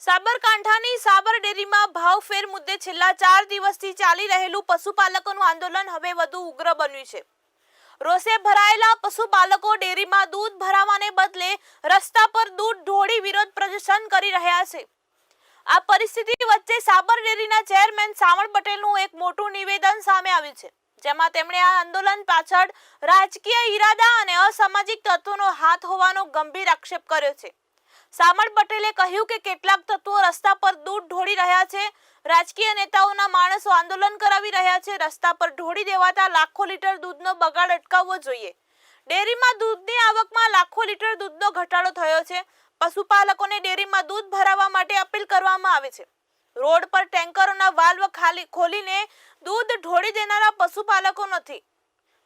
સાબરકાંઠાની સાબર ડેરીમાં ભાવફેર મુદ્દે છેલ્લા ચાર દિવસથી ચાલી રહેલું પશુપાલકોનું આંદોલન હવે વધુ ઉગ્ર બન્યું છે. રોષે ભરાયેલા પશુપાલકો ડેરીમાં દૂધ ભરાવાને બદલે રસ્તા પર દૂધ ઢોળી વિરોધ પ્રદર્શન કરી રહ્યા છે. આ પરિસ્થિતિ વચ્ચે સાબર ડેરીના ચેરમેન સાવણ પટેલનું એક મોટું નિવેદન સામે આવ્યું છે, જેમાં તેમણે આ આંદોલન પાછળ રાજકીય ઈરાદા અને અસામાજિક તત્વોનો હાથ હોવાનો ગંભીર આક્ષેપ કર્યો છે. સામળ પટેલે કહ્યું કે કેટલાક તત્વો રસ્તા પર દૂધ ઢોળી રહ્યા છે. રાજકીય નેતાઓના માણસો આંદોલન કરાવી રહ્યા છે. રસ્તા પર ઢોળી દેવાતા લાખો લીટર દૂધનો બગાડ અટકાવવો જોઈએ. ડેરીમાં દૂધની આવકમાં લાખો લીટર દૂધનો ઘટાડો થયો છે. પશુપાલકોને ડેરીમાં દૂધ ભરાવવા માટે અપીલ કરવામાં આવે છે. રોડ પર ટેન્કરોના વાલ્વ ખાલી ખોલીને દૂધ ઢોળી દેનારા પશુપાલકો નથી.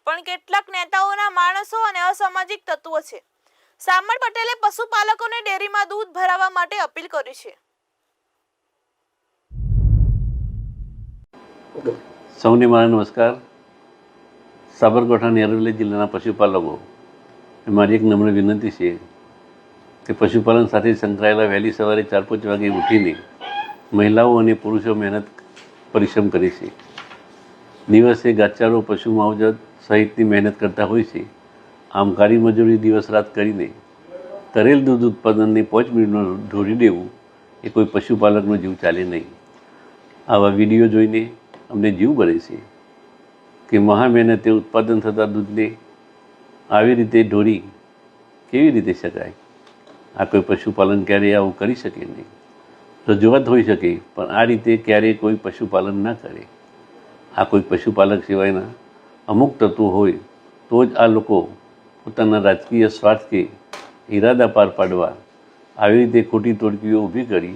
પણ કેટલાક નેતાઓના માણસો અને અસામાજિક તત્વો છે. સામળ પટેલે પશુપાલકોને ડેરીમાં દૂધ ભરાવવા માટે અપીલ કરી છે. સૌને મારા નમસ્કાર. સાબરકાંઠાની અરવલ્લી જિલ્લાના પશુપાલકો મારી એક નમ્ર વિનંતી છે કે પશુપાલન સાથે સંકળાયેલા વહેલી સવારે ચાર પાંચ વાગે ઉઠીને મહિલાઓ અને પુરુષો મહેનત પરિશ્રમ કરે છે. દિવસે ગાચારો પશુ માવજત સહિતની મહેનત કરતા હોય છે. આમ કાળી મજૂરી દિવસ રાત કરીને તરેલ દૂધ ઉત્પાદનને પાંચ મિનિટમાં ઢોળી દેવું એ કોઈ પશુપાલકનો જીવ ચાલે નહીં. આવા વીડિયો જોઈને અમને જીવ ભરે છે કે મહા મહેનતે ઉત્પાદન થતા દૂધને આવી રીતે ઢોળી કેવી રીતે શકાય? આ કોઈ પશુપાલન ક્યારેય આવું કરી શકે નહીં. રજૂઆત હોઈ શકે, પણ આ રીતે ક્યારેય કોઈ પશુપાલન ના કરે. આ કોઈ પશુપાલક સિવાયના અમુક તત્વો હોય તો જ આ લોકો પોતાના રાજકીય સ્વાર્થ કે ઈરાદા પાર પાડવા આવી રીતે ખોટી તોડકીઓ ઊભી કરી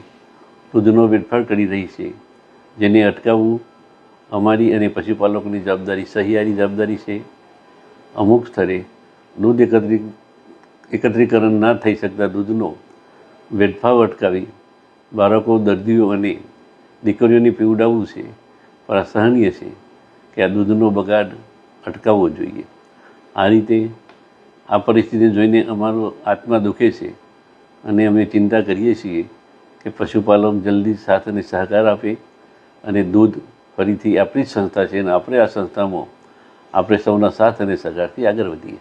દૂધનો વેડફાટ કરી રહી છે, જેને અટકાવવું અમારી અને પશુપાલકોની જવાબદારી, સહિયારી જવાબદારી છે. અમુક સ્થળે દૂધ એકત્રિત એકત્રીકરણ ના થઈ શકતા દૂધનો વેડફાવ અટકાવી બાળકો, દર્દીઓ અને દીકરીઓને પીવડાવવું છે, પણ અસહનીય છે કે આ દૂધનો બગાડ અટકાવવો જોઈએ. આ રીતે આ પરિસ્થિતિ જોઈને અમારો આત્મા દુખે છે અને અમે ચિંતા કરીએ છીએ કે પશુપાલન જલ્દી સાથ અને સહકાર આપે અને દૂધ ફરીથી આપણી જ સંસ્થા છે અને આપણે આ સંસ્થામાં આપણે સૌના સાથ અને સહકારથી આગળ વધીએ.